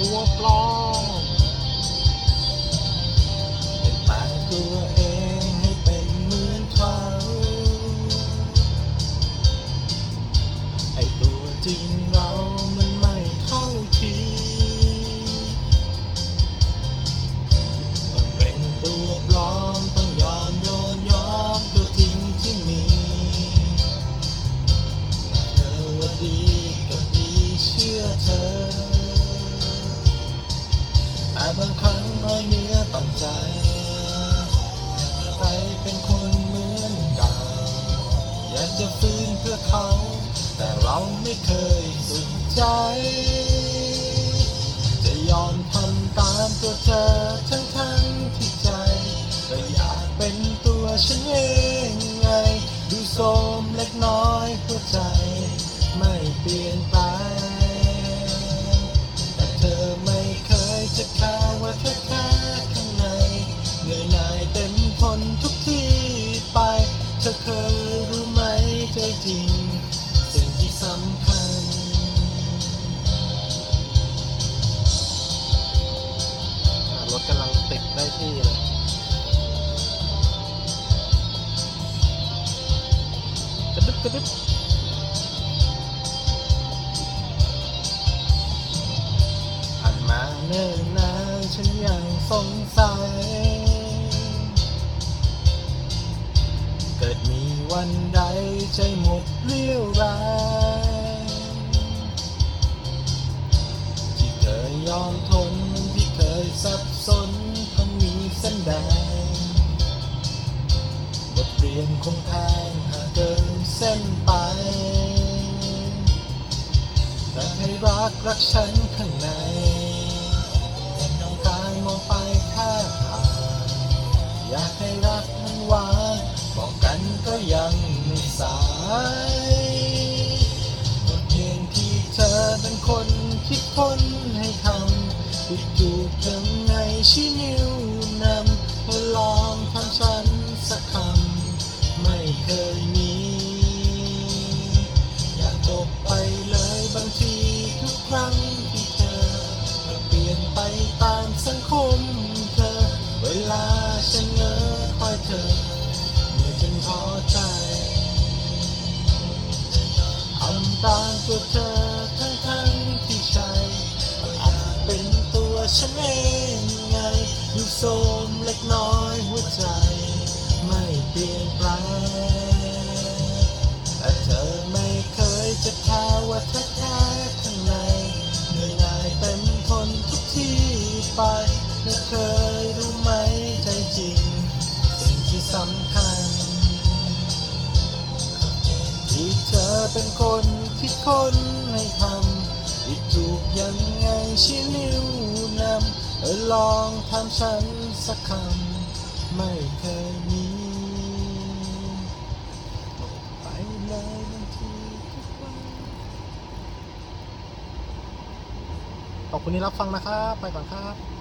ตัวปลอมเป็นปลงตัวเองให้เป็นเหมือนเขาไอตัวจริงเรามันไม่เข้าทีต้องเป็นตัวปลอมต้องยอมโยนยอมตัวจริงที่มีเธอว่าดีก็ดีเชื่อเธอ บางครั้งน้อยเนื้อต่ำใจอยากจะไปเป็นคนเหมือนเก่าอยากจะฟื้นเพื่อเขา แต่เราไม่เคยสุดใจ จะยอมทำตามตัวเธอทั้งทั้งที่ใจก็อยากเป็นตัวฉันเองไง ดูโสมเล็กน้อยหัวใจ ไม่เปลี่ยนแป ริง สิ่งที่สำคัญ รถกำลังติดได้ที่เลยกระดึบกระดึบผ่านมาเนิ่นนานฉันยังสงสัย เกิดมีวันใด ใจหมดเรี่ยวแรงที่เคยยอมทนที่เคยสับสนต้องมีเส้นแดงบทเรียนคงแพงหากเกินเส้นไปแต่ให้รักรักฉันข้างใน ทำปิดจูบยังไงชี้นิ้วนำให้ลองทำฉันสักคำไม่เคยมี อยากจบไปเลยบางทีทุกครั้งที่เธอเปลี่ยนไปตามสังคมเธอ เวลาฉันเงอคอยเธอเมื่อฉันท้อใจทำตามตัวเธอ ฉันเองไงดูโสมเล็กน้อยหัวใจ ไม่เปลี่ยนแปลงแต่เธอไม่เคยจะแค่ว่าเธอแค่ข้างในเหนื่อยหน่ายเต็มทนทุกที่ไปเธอเคยรู้ไหมใจจริง สิ่งที่สำคัญ ที่เธอเป็นคนคิดคนให้ทำที่จูบยังไงชี้นิ้ว นำเออลองทำฉันสักคำไม่เคยมีไปเลยบางทีทุกวันขอบคุณที่รับฟังนะครับ ไปก่อนครับ